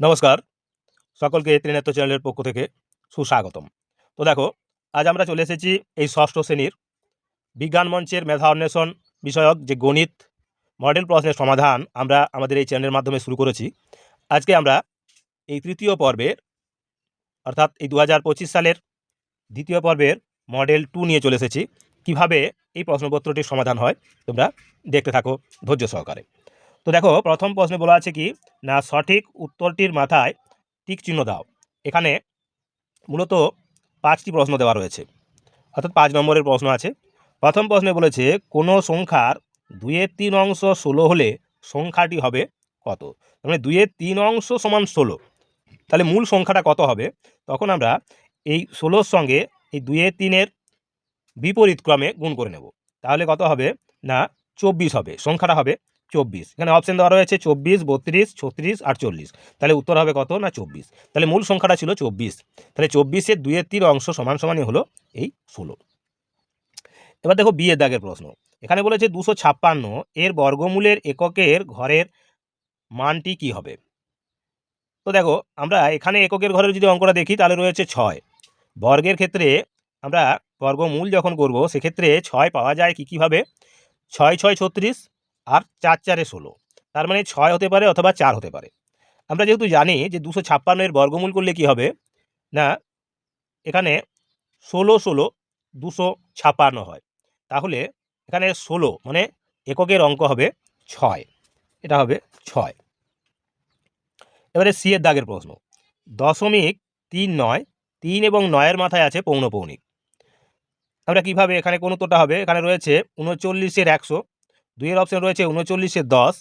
নমস্কার। সকলকে ত্রিনেত্র চ্যানেলের পক্ষ থেকে সুস্বাগতম। তো দেখো, আজ আমরা চলে এসেছি এই ষষ্ঠ শ্রেণির বিজ্ঞান মঞ্চের মেধা অন্বেষণ বিষয়ক যে গণিত মডেল প্রশ্নের সমাধান আমরা আমাদের এই চ্যানেলের মাধ্যমে শুরু করেছি। আজকে আমরা এই তৃতীয় পর্বের, অর্থাৎ এই দু হাজার পঁচিশ সালের দ্বিতীয় পর্বের মডেল টু নিয়ে চলে এসেছি। কীভাবে এই প্রশ্নপত্রটির সমাধান হয়, তোমরা দেখতে থাকো ধৈর্য সহকারে। তো দেখো, প্রথম প্রশ্নে বলা আছে কি? না, সঠিক উত্তরটির মাথায় টিক চিহ্ন দাও। এখানে মূলত পাঁচটি প্রশ্ন দেওয়া রয়েছে। অর্থাৎ পাঁচ নম্বরের প্রশ্ন আছে। প্রথম প্রশ্নে বলেছে, কোনো সংখ্যার দুইয়ের তিন অংশ ষোলো হলে সংখ্যাটি হবে কত? মানে দুইয়ের তিন অংশ সমান ষোলো। তাহলে মূল সংখ্যাটা কত হবে? তখন আমরা এই ষোলোর সঙ্গে এই দুইয়ের তিনের বিপরীত ক্রমে গুণ করে নেব। তাহলে কত হবে? না, চব্বিশ হবে। সংখ্যাটা হবে চব্বিশ। এখানে অপশন দেওয়া রয়েছে চব্বিশ, বত্রিশ, ছত্রিশ, আটচল্লিশ। তাহলে উত্তর হবে কত না চব্বিশ? তাহলে মূল সংখ্যাটা ছিল চব্বিশ। তাহলে চব্বিশের দুইয়ের তিন অংশ সমান সমানই হলো এই ষোলো। এবার দেখো বিয়ের দাগের প্রশ্ন। এখানে বলেছে দুশো ছাপ্পান্ন, এর বর্গমূলের এককের ঘরের মানটি কি হবে? তো দেখো, আমরা এখানে এককের ঘরের যদি অঙ্কটা দেখি, তাহলে রয়েছে ছয়। বর্গের ক্ষেত্রে আমরা বর্গমূল যখন করব, সেক্ষেত্রে ছয় পাওয়া যায় কী কীভাবে? ছয় ছয়, ছত্রিশ আর চার চারে ষোলো। তার মানে ছয় হতে পারে অথবা চার হতে পারে। আমরা যেহেতু জানি যে দুশো ছাপ্পান্নের বর্গমূল করলে কি হবে? না, এখানে ষোলো ষোলো দুশো ছাপ্পান্ন হয়। তাহলে এখানে ষোলো মানে এককের অঙ্ক হবে ছয়। এটা হবে ছয়। এবারে সি এর দাগের প্রশ্ন। দশমিক তিন নয়, তিন এবং নয়ের মাথায় আছে পৌনপৌনিক আমরা কীভাবে এখানে কোন উত্তরটা হবে? এখানে রয়েছে উনচল্লিশের একশো। দুইয়ের অপশানে রয়েছে উনচল্লিশের দশ,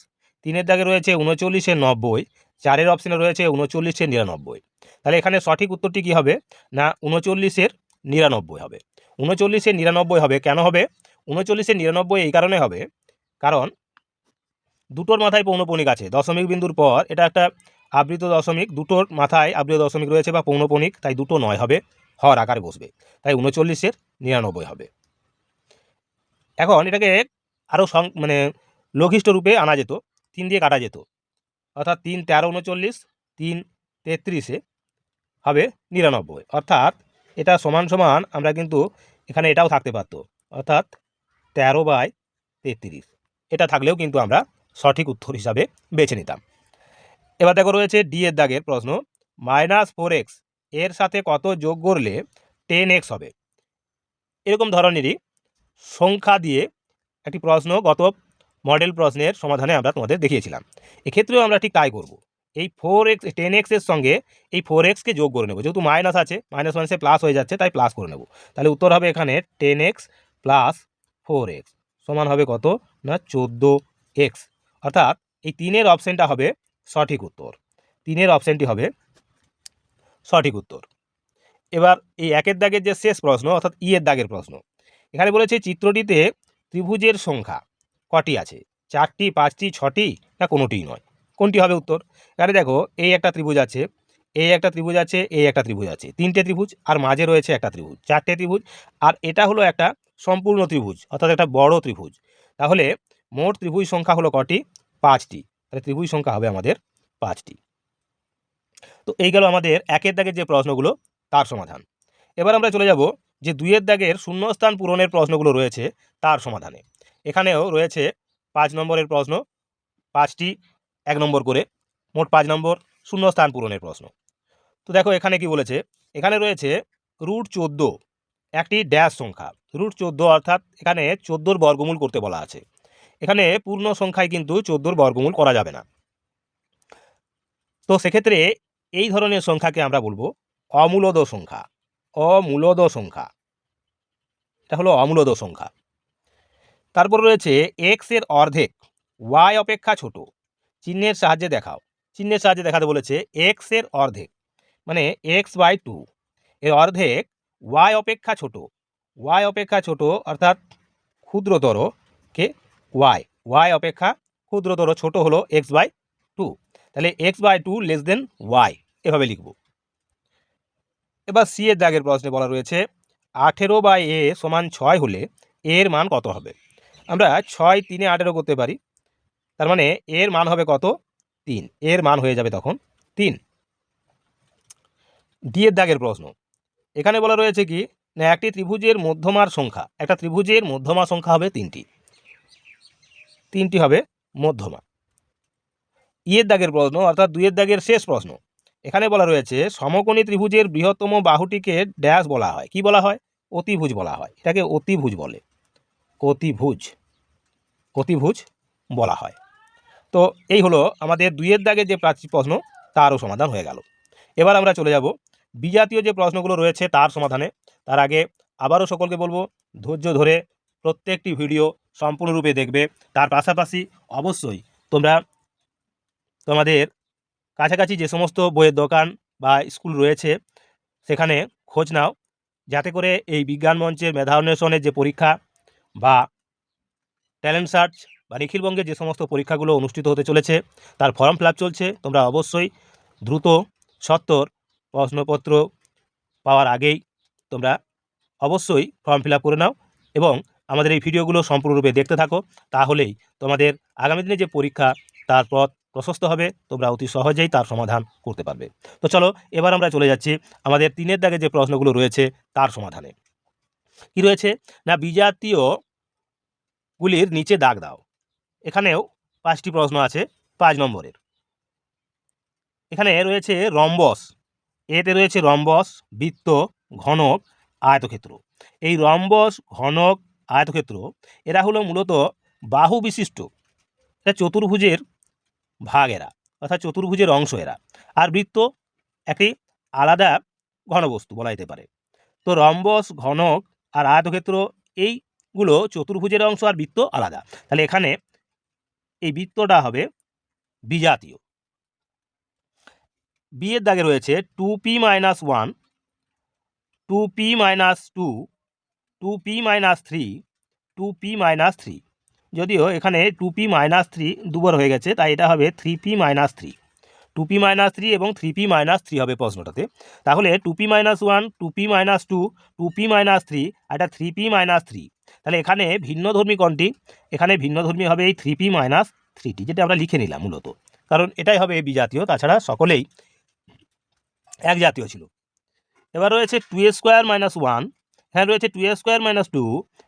তিনের দাগে রয়েছে উনচল্লিশে নব্বই, চারের অপশানে রয়েছে উনচল্লিশে নিরানব্বই। তাহলে এখানে সঠিক উত্তরটি কী হবে? না, উনচল্লিশের নিরানব্বই হবে। উনচল্লিশের নিরানব্বই হবে কেন হবে? উনচল্লিশের নিরানব্বই এই কারণে হবে কারণ দুটোর মাথায় পৌনপণিক আছে। দশমিক বিন্দুর পর এটা একটা আবৃত দশমিক, দুটোর মাথায় আবৃত দশমিক রয়েছে বা পৌনপণিক তাই দুটো নয় হবে হর আকারে বসবে। তাই উনচল্লিশের নিরানব্বই হবে। এখন এটাকে আরও সং মানে লঘিষ্ঠ রূপে আনা যেত। তিন দিয়ে কাটা যেত। অর্থাৎ তিন তেরো উনচল্লিশ, তিন তেত্রিশে হবে নিরানব্বই। অর্থাৎ এটা সমান সমান আমরা কিন্তু এখানে এটাও থাকতে পারত। অর্থাৎ তেরো বাই তেত্রিশ। এটা থাকলেও কিন্তু আমরা সঠিক উত্তর হিসাবে বেছে নিতাম। এবার দেখো রয়েছে ডি এর দাগের প্রশ্ন। মাইনাস ফোর এক্সের সাথে কত যোগ করলে টেন এক্স হবে? এরকম ধরনেরই সংখ্যা দিয়ে একটি প্রশ্ন গত মডেল প্রশ্নের সমাধানে আমরা তোমাদের দেখিয়েছিলাম। এক্ষেত্রেও আমরা ঠিক তাই করব। এই ফোর এক্স টেন এক্সের সঙ্গে এই ফোর এক্সকে যোগ করে নেব। যেহেতু মাইনাস আছে মাইনাস মাইনাসে প্লাস হয়ে যাচ্ছে, তাই প্লাস করে নেব। তাহলে উত্তর হবে এখানে ten x plus four x সমান হবে কত? না, চোদ্দ এক্স অর্থাৎ এই তিনের অপশানটা হবে সঠিক উত্তর। তিনের অপশানটি হবে সঠিক উত্তর। এবার এই একের দাগের যে শেষ প্রশ্ন, অর্থাৎ ই এর দাগের প্রশ্ন। এখানে বলেছে চিত্রটিতে ত্রিভুজের সংখ্যা। কটি আছে? চারটি, পাঁচটি, ছটি না কোনোটিই নয়? কোনটি হবে উত্তর? এখানে দেখো এই একটা ত্রিভুজ আছে এই একটা ত্রিভুজ আছে এই একটা ত্রিভুজ আছে। তিনটে ত্রিভুজ, আর মাঝে রয়েছে একটা ত্রিভুজ। চারটে ত্রিভুজ, আর এটা হলো একটা সম্পূর্ণ ত্রিভুজ, অর্থাৎ একটা বড় ত্রিভুজ। তাহলে মোট ত্রিভুজ সংখ্যা হলো কটি? পাঁচটি। তাহলে ত্রিভুজ সংখ্যা হবে আমাদের পাঁচটি। তো এই গেল আমাদের একের দাগের যে প্রশ্নগুলো, তার সমাধান। এবার আমরা চলে যাব যে দুইয়ের দাগের শূন্যস্থান পূরণের প্রশ্নগুলো রয়েছে তার সমাধানে। এখানেও রয়েছে পাঁচ নম্বরের প্রশ্ন, পাঁচটি এক নম্বর করে, মোট পাঁচ নম্বর শূন্যস্থান পূরণের প্রশ্ন। তো দেখো এখানে কি বলেছে, এখানে রয়েছে রুট চোদ্দ, একটি ড্যাশ সংখ্যা। রুট চোদ্দ অর্থাৎ এখানে চোদ্দোর বর্গমূল করতে বলা আছে। এখানে পূর্ণ সংখ্যায় কিন্তু চোদ্দোর বর্গমূল করা যাবে না। তো সেক্ষেত্রে এই ধরনের সংখ্যাকে আমরা বলব অমূলদ সংখ্যা। অমূলদ সংখ্যা এটা হলো অমূলদ সংখ্যা তারপর রয়েছে এক্সের অর্ধেক ওয়াই অপেক্ষা ছোট, চিহ্নের সাহায্যে দেখাও। চিহ্নের সাহায্যে দেখাতে বলেছে এক্সের অর্ধেক মানে এক্স বাই টু এর অর্ধেক ওয়াই অপেক্ষা ছোট ওয়াই অপেক্ষা ছোট অর্থাৎ ক্ষুদ্রতর কে ওয়াই ওয়াই অপেক্ষা ক্ষুদ্রতর ছোট হলো এক্স বাই টু তাহলে x by two less than y এভাবে লিখব। এবার সি এর দাগের প্রশ্নে বলা রয়েছে আঠেরো বাই এ সমান ছয় হলে এর মান কত হবে? আমরা ছয় তিনে আঠেরো করতে পারি। তার মানে এর মান হবে কত? তিন। এর মান হয়ে যাবে তখন তিন। ডিয়ের দাগের প্রশ্ন। এখানে বলা রয়েছে কি, না, একটি ত্রিভুজের মধ্যমার সংখ্যা, একটা ত্রিভুজের মধ্যমা সংখ্যা হবে তিনটি। তিনটি হবে মধ্যমা। ইয়ের দাগের প্রশ্ন, অর্থাৎ দুইয়ের দাগের শেষ প্রশ্ন। এখানে বলা রয়েছে, সমকোণী ত্রিভুজের বৃহত্তম বাহুটিকে ড্যাশ বলা হয়। কি বলা হয়? অতিভুজ বলা হয়। এটাকে অতিভুজ বলে। অতিভুজ অতিভুজ বলা হয়। তো এই হলো আমাদের দুইয়ের দাগে যে প্রাচীর প্রশ্ন, তারও সমাধান হয়ে গেল। এবার আমরা চলে যাব বিজাতীয় যে প্রশ্নগুলো রয়েছে তার সমাধানে। তার আগে আবারও সকলকে বলব, ধৈর্য ধরে প্রত্যেকটি ভিডিও সম্পূর্ণরূপে দেখবে। তার পাশাপাশি অবশ্যই তোমরা তোমাদের কাছাকাছি যে সমস্ত বইয়ের দোকান বা স্কুল রয়েছে, সেখানে খোঁজ নাও। যাতে করে এই বিজ্ঞান মঞ্চের মেধা অন্বেষণের যে পরীক্ষা বা ট্যালেন্ট সার্চ বা নিখিলবঙ্গে যে সমস্ত পরীক্ষাগুলো অনুষ্ঠিত হতে চলেছে, তার ফর্ম ফিল চলছে, তোমরা অবশ্যই দ্রুত সত্তর প্রশ্নপত্র পাওয়ার আগেই তোমরা অবশ্যই ফর্ম ফিল করে নাও এবং আমাদের এই ভিডিওগুলো সম্পূর্ণরূপে দেখতে থাকো। তাহলেই তোমাদের আগামী দিনে যে পরীক্ষা তার পথ প্রশস্ত হবে, তোমরা অতি সহজেই তার সমাধান করতে পারবে। তো চলো, এবার আমরা চলে যাচ্ছি আমাদের তিনের দাগে যে প্রশ্নগুলো রয়েছে, তার সমাধানে। কি রয়েছে? না বিজাতীয় গুলির নিচে দাগ দাও। এখানেও পাঁচটি প্রশ্ন আছে, পাঁচ নম্বরের। এখানে রয়েছে রম্বস। এতে রয়েছে রম্বস, বৃত্ত, ঘনক, আয়তক্ষেত্র। এই রম্বস, ঘনক, আয়তক্ষেত্র, এরা হলো মূলত বাহু বিশিষ্ট, এটা চতুর্ভুজের ভাগ এরা, অর্থাৎ চতুর্ভুজের অংশ এরা। আর বৃত্ত একটি আলাদা ঘনবস্তু বলা যেতে পারে। তো রম্বস, ঘনক আর আয়তক্ষেত্র এইগুলো চতুর্ভুজের অংশ আর বৃত্ত আলাদা। তাহলে এখানে এই বৃত্তটা হবে বিজাতীয়। বিয়ের দাগে রয়েছে two p minus one two p minus two two p minus three two p minus three যদিও এখানে টু পি মাইনাস থ্রি দুবার হয়ে গেছে, তাই এটা হবে three p minus three two p minus three এবং থ্রি পি মাইনাস থ্রি হবে প্রশ্নটাতে। তাহলে two p minus one two p minus two two p minus three আর এটা থ্রি পি মাইনাস থ্রি তাহলে এখানে ভিন্নধর্মী কোনটি? এখানে ভিন্নধর্মী হবে এই থ্রি পি মাইনাস থ্রিটি যেটা আমরা লিখে নিলাম মূলত। কারণ এটাই হবে বিজাতীয় তাছাড়া সকলেই এক জাতীয় ছিল। এবার রয়েছে two a square minus one এখানে রয়েছে two a square minus two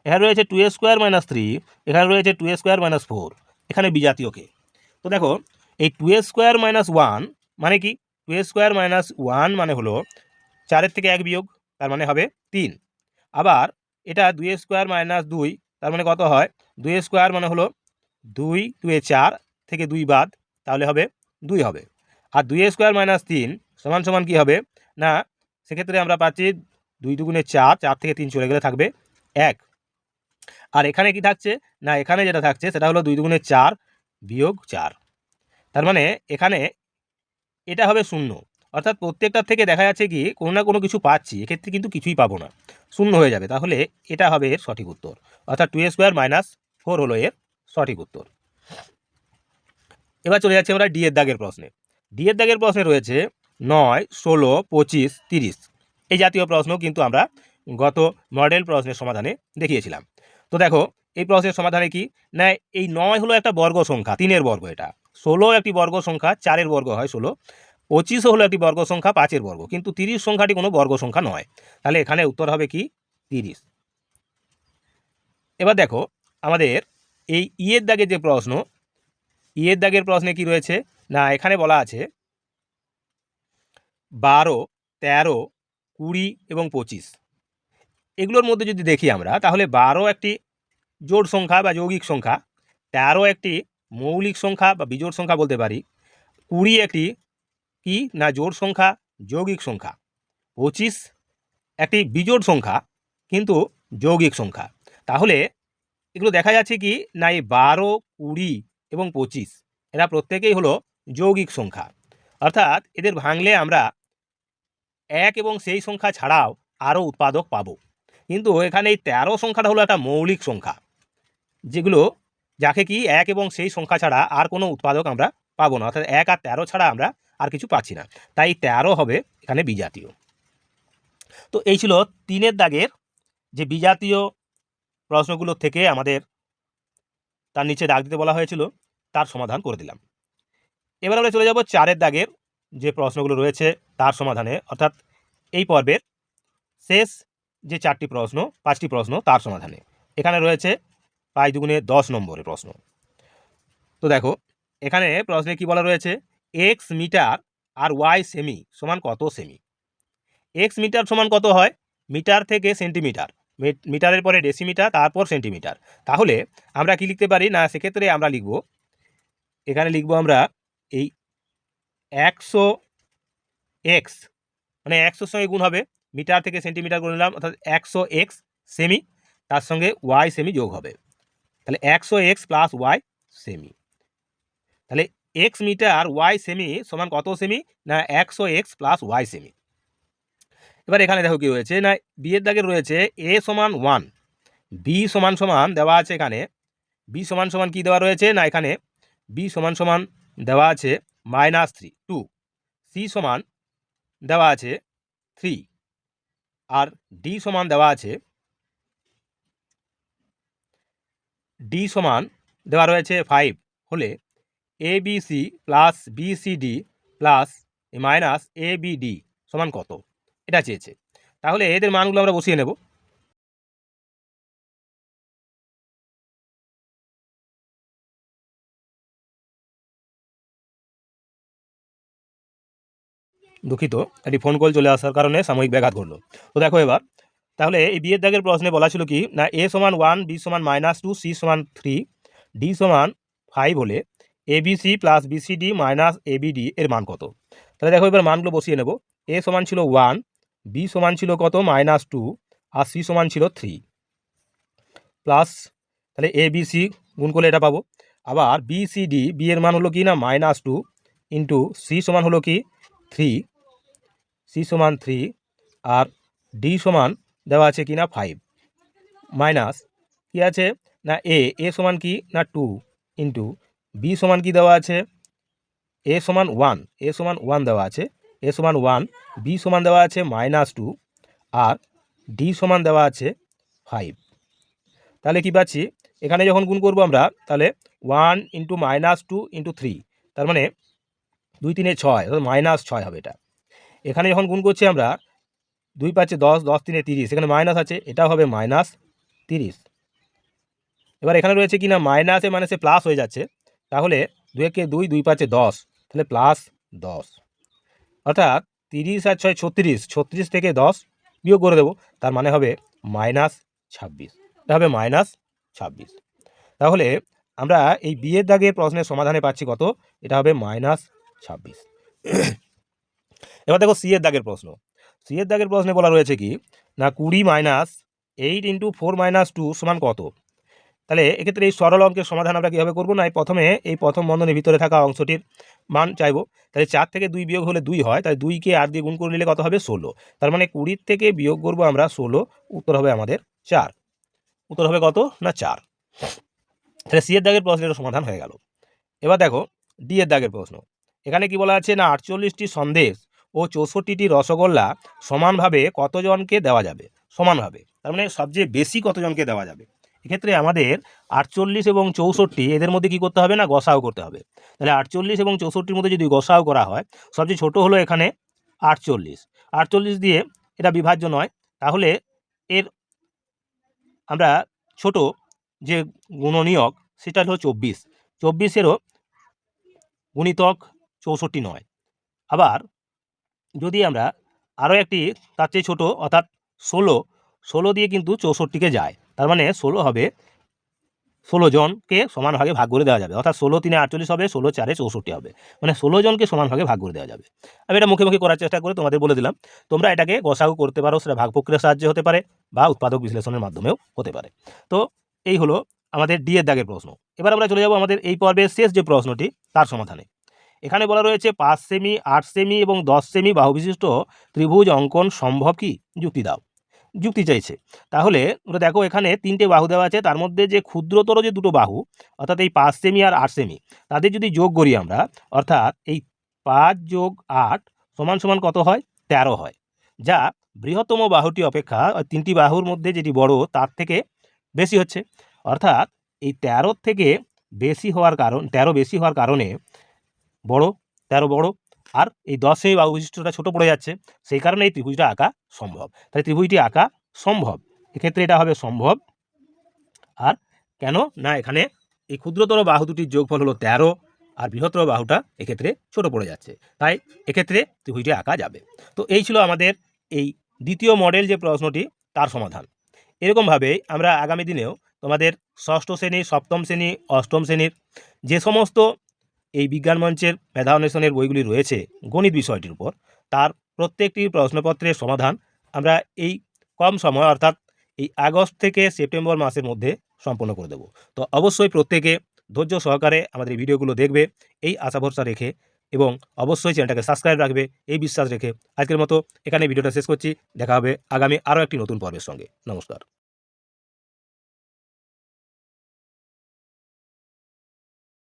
এখানে রয়েছে two a square minus three এখানে রয়েছে two a square minus four এখানে বিজাতীয়কে। তো দেখো, এই two a square minus one মানে কি? Two a square minus one মানে হলো চারের থেকে এক বিয়োগ, তার মানে হবে তিন। আবার এটা দুই স্কোয়ার মাইনাস দুই, তার মানে কত হয়? দুই স্কোয়ার মানে হলো দুই, দুয়ে চার থেকে দুই বাদ, তাহলে হবে দুই হবে। আর দুই স্কোয়ার মাইনাস তিন, সমান সমান কী হবে? না, সেক্ষেত্রে আমরা পাচ্ছি দুই দুগুণে চার চার থেকে তিন চলে গেলে থাকবে এক। আর এখানে কি থাকছে? না, এখানে যেটা থাকছে সেটা হলো দুই দুগুণে চার বিয়োগ চার। তার মানে এখানে এটা হবে শূন্য। অর্থাৎ প্রত্যেকটার থেকে দেখা যাচ্ছে কি, কোনো না কোনো কিছু পাচ্ছি, এক্ষেত্রে কিন্তু কিছুই পাবো না। শূন্য হয়ে যাবে। তাহলে এটা হবে এর সঠিক উত্তর। অর্থাৎ টু স্কোয়ার মাইনাস ফোর হলো এর সঠিক উত্তর। এবার চলে যাচ্ছে আমরা ডি এর দাগের প্রশ্নে। ডি এর দাগের প্রশ্নে রয়েছে নয়, ষোলো, পঁচিশ, তিরিশ। এই জাতীয় প্রশ্ন কিন্তু আমরা গত মডেল প্রশ্নের সমাধানে দেখিয়েছিলাম। তো দেখো, এই প্রশ্নের সমাধানে কি? না, এই নয় হলো একটা বর্গ সংখ্যা, তিনের বর্গ এটা। ষোলো একটি বর্গ সংখ্যা, চারের বর্গ হয় ষোলো। পঁচিশও হলো একটি বর্গ সংখ্যা, পাঁচের বর্গ। কিন্তু তিরিশ সংখ্যাটি কোনো বর্গ সংখ্যা নয়। তাহলে এখানে উত্তর হবে কি? তিরিশ। এবার দেখো, আমাদের এই ইয়ের দাগের যে প্রশ্ন ইয়ের দাগের প্রশ্নে কি রয়েছে? না, এখানে বলা আছে বারো, তেরো কুড়ি এবং পঁচিশ। এগুলোর মধ্যে যদি দেখি আমরা, তাহলে বারো একটি জোড় সংখ্যা বা যৌগিক সংখ্যা, তেরো একটি মৌলিক সংখ্যা বা বিজোড় সংখ্যা বলতে পারি, কুড়ি একটি কি না জোড় সংখ্যা, যৌগিক সংখ্যা, পঁচিশ একটি বিজোড় সংখ্যা কিন্তু যৌগিক সংখ্যা। তাহলে এগুলো দেখা যাচ্ছে কি না এই বারো, কুড়ি এবং পঁচিশ, এরা প্রত্যেকেই হলো যৌগিক সংখ্যা। অর্থাৎ এদের ভাঙলে আমরা এক এবং সেই সংখ্যা ছাড়াও আরও উৎপাদক পাবো। কিন্তু এখানে এই তেরো সংখ্যাটা হলো একটা মৌলিক সংখ্যা, যেগুলো যাকে কি এক এবং সেই সংখ্যা ছাড়া আর কোনো উৎপাদক আমরা পাবো না। অর্থাৎ এক আর তেরো ছাড়া আমরা আর কিছু পাচ্ছি না। তাই তেরো হবে এখানে বিজাতীয়। তো এই ছিল তিনের দাগের যে বিজাতীয় প্রশ্নগুলো থেকে আমাদের তার নিচে দাগ দিতে বলা হয়েছিল, তার সমাধান করে দিলাম। এবার আমরা চলে যাব চারের দাগের যে প্রশ্নগুলো রয়েছে তার সমাধানে, অর্থাৎ এই পর্বের শেষ যে চারটি প্রশ্ন, পাঁচটি প্রশ্ন তার সমাধানে। এখানে রয়েছে পাঁচ দুগুণে দশ নম্বরের প্রশ্ন। তো দেখো, এখানে প্রশ্নে কি বলা রয়েছে? এক্স মিটার আর ওয়াই সেমি সমান কত সেমি এক্স মিটার সমান কত হয়? মিটার থেকে সেন্টিমিটার। মিটারের পরে ডেসিমিটার তারপর সেন্টিমিটার তাহলে আমরা কি লিখতে পারি? না, সেক্ষেত্রে আমরা লিখব, এখানে লিখব আমরা এই একশো এক্স মানে একশোর সঙ্গে গুণ হবে, মিটার থেকে সেন্টিমিটার করে নিলাম, অর্থাৎ একশো এক্স সেমি, তার সঙ্গে ওয়াই সেমি যোগ হবে। তাহলে একশো এক্স প্লাস ওয়াই সেমি। তাহলে এক্স মিটার ওয়াই সেমি সমান কত সেমি? না, একশো এক্স প্লাস ওয়াই সেমি। এবার এখানে দেখো কি রয়েছে না বিয়ের দাগের রয়েছে এ সমান ওয়ান, বি সমান সমান দেওয়া আছে এখানে, বি সমান সমান কি দেওয়া রয়েছে? না, এখানে বি সমান সমান দেওয়া আছে মাইনাস থ্রি, টু। সি সমান দেওয়া আছে থ্রি। আর ডি সমান দেওয়া আছে ডি সমান দেওয়া রয়েছে ফাইভ হলে a b c plus b c d plus minus a b d সমান কত? এটা চেয়েছে। তাহলে এদের মানগুলো আমরা বসিয়ে নেব। দুঃখিত, একটি ফোন কল চলে আসার কারণে সাময়িক ব্যাঘাত ঘটলো। তো দেখো এবার, তাহলে এই বিয়ের দাগের প্রশ্নে বলা ছিল কি, না এ সমান ওয়ান বি সমান মাইনাস টু সি সমান থ্রি ডি সমান ফাইভ হলে c plus b c d minus a b d এর মান কত? তাহলে দেখো এবার মানগুলো বসিয়ে নেব। এ সমান ছিল ওয়ান বি সমান ছিল কত? মাইনাস টু আর সি সমান ছিল থ্রি প্লাস তাহলে এ বি সি গুণ করলে এটা পাবো। আবার বি সি ডি, বি এর মান হলো কি না? মাইনাস টু ইন্টু সি সমান হলো কি? থ্রি সি সমান থ্রি আর ডি সমান দেওয়া আছে কি না ফাইভ। মাইনাস কি আছে? না এ এ সমান কি? না টু ইন্টু বি সমান কি দেওয়া আছে? এ সমান ওয়ান, এ সমান ওয়ান দেওয়া আছে। এ সমান ওয়ান, বি সমান দেওয়া আছে মাইনাস টু আর ডি সমান দেওয়া আছে ফাইভ। তাহলে কি পাচ্ছি? এখানে যখন গুণ করব আমরা, তাহলে one into minus two into three, তার মানে দুই তিনে ছয় মাইনাস ছয় হবে এটা। এখানে যখন গুণ করছি আমরা, দুই পাচ্ছে দশ দশ তিনে তিরিশ, এখানে মাইনাস আছে এটা হবে মাইনাস তিরিশ। এবার এখানে রয়েছে কি না মাইনাসে মাইনাসে প্লাস হয়ে যাচ্ছে, তাহলে দুই একে দুই দুই পাচ্ছে দশ, তাহলে প্লাস দশ। অর্থাৎ তিরিশ আর ছয় ছত্রিশ ছত্রিশ থেকে দশ বিয়োগ করে দেবো, তার মানে হবে মাইনাস ছাব্বিশ। এটা হবে মাইনাস ছাব্বিশ। তাহলে আমরা এই বিয়ের দাগের প্রশ্নের সমাধানে পাচ্ছি কত? এটা হবে মাইনাস ছাব্বিশ। এবার দেখো সি এর দাগের প্রশ্ন। সি এর দাগের প্রশ্নে বলা রয়েছে কি, না কুড়ি minus eight into four minus two সমান কত? তাহলে এক্ষেত্রে এই সরল অঙ্কের সমাধান আমরা কীভাবে করব? না, এই প্রথমে এই প্রথম বন্ধনের ভিতরে থাকা অংশটির মান চাইব। তাহলে চার থেকে দুই বিয়োগ হলে দুই হয় তাই দুইকে আর দিয়ে গুণ করে নিলে কত হবে? ষোলো। তার মানে কুড়ির থেকে বিয়োগ করব আমরা ষোলো, উত্তর হবে আমাদের চার। উত্তর হবে কত? না, চার। তাহলে সি এর দাগের প্রশ্নের সমাধান হয়ে গেল। এবার দেখো ডি এর দাগের প্রশ্ন। এখানে কি বলা আছে? না, আটচল্লিশটি সন্দেশ ও চৌষট্টিটি রসগোল্লা সমানভাবে কতজনকে দেওয়া যাবে? সমানভাবে। তার মানে সবচেয়ে বেশি কতজনকে দেওয়া যাবে? এক্ষেত্রে আমাদের আটচল্লিশ এবং চৌষট্টি, এদের মধ্যে কি করতে হবে না? গসাও করতে হবে। তাহলে আটচল্লিশ এবং চৌষট্টির মধ্যে যদি গসাও করা হয়, সবচেয়ে ছোট হলো এখানে আটচল্লিশ। আটচল্লিশ দিয়ে এটা বিভাজ্য নয়। তাহলে এর আমরা ছোট যে গুণনীয়ক, সেটা হলো চব্বিশ। চব্বিশেরও গুণিতক চৌষট্টি নয়। আবার যদি আমরা আরও একটি, তার চেয়ে ছোটো, অর্থাৎ ষোলো ষোলো দিয়ে কিন্তু চৌষট্টিকে যায়। তার মানে ষোলো হবে, ষোলো জনকে সমান ভাগে ভাগ করে দেওয়া যাবে। অর্থাৎ ষোলো তিনে আটচল্লিশ হবে, ষোলো চারে চৌষট্টি হবে। মানে ষোলো জনকে সমান ভাগে ভাগ করে দেওয়া যাবে। আমি এটা মুখে মুখে করার চেষ্টা করে তোমাদের বলে দিলাম। তোমরা এটাকে গসাগু করতে পারো, সেটা ভাগ প্রক্রিয়ার সাহায্যে হতে পারে বা উৎপাদক বিশ্লেষণের মাধ্যমেও হতে পারে। তো এই হলো আমাদের ডি এর দাগের প্রশ্ন। এবার আমরা চলে যাব আমাদের এই পর্বের শেষ যে প্রশ্নটি, তার সমাধানে। এখানে বলা রয়েছে পাঁচ সেমি, আট সেমি এবং দশ সেমি বাহু বিশিষ্ট ত্রিভুজ অঙ্কন সম্ভব কি? যুক্তি দাও। যুক্তি চাইছে। তাহলে ওরা দেখো এখানে তিনটে বাহু দেওয়া আছে, তার মধ্যে যে ক্ষুদ্রতর যে দুটো বাহু, অর্থাৎ এই পাঁচ সেমি আর আট সেমি, তাদের যদি যোগ করি আমরা, অর্থাৎ এই পাঁচ যোগ আট সমান সমান কত হয়? তেরো হয়। যা বৃহত্তম বাহুটি অপেক্ষা তিনটি বাহুর মধ্যে যেটি বড়, তার থেকে বেশি হচ্ছে। অর্থাৎ এই তেরোর থেকে বেশি হওয়ার কারণ, তেরো বেশি হওয়ার কারণে বড়, তেরো বড়, আর এই দশ বাহু বিশিষ্টটা ছোটো পড়ে যাচ্ছে, সেই কারণে এই ত্রিভুজটা আঁকা সম্ভব। তাই ত্রিভুজটি আঁকা সম্ভব। এক্ষেত্রে এটা হবে সম্ভব। আর কেন? না, এখানে এই ক্ষুদ্রতর বাহু দুটির যোগফল হলো তেরো, আর বৃহত্তর বাহুটা এক্ষেত্রে ছোট পড়ে যাচ্ছে। তাই এক্ষেত্রে ত্রিভুজটি আঁকা যাবে। তো এই ছিল আমাদের এই দ্বিতীয় মডেল যে প্রশ্নটি, তার সমাধান। এরকমভাবে আমরা আগামী দিনেও তোমাদের ষষ্ঠ শ্রেণি, সপ্তম শ্রেণি, অষ্টম শ্রেণির যে সমস্ত এই বিজ্ঞান মঞ্চের মেধা অন্বেষণের বইগুলি রয়েছে গণিত বিষয়টির উপর। তার প্রত্যেকটি প্রশ্নপত্রের সমাধান আমরা এই কম সময় অর্থাৎ এই আগস্ট থেকে সেপ্টেম্বর মাসের মধ্যে সম্পন্ন করে দেব। তো অবশ্যই প্রত্যেকে ধৈর্য সহকারে আমাদের ভিডিওগুলো দেখবে, এই আশা ভরসা রেখে এবং অবশ্যই চ্যানেলটাকে সাবস্ক্রাইব রাখবে, এই বিশ্বাস রেখে। আজকের মতো এখানে ভিডিওটা শেষ করছি, দেখা হবে আগামী আরও একটি নতুন পর্বের সঙ্গে। নমস্কার।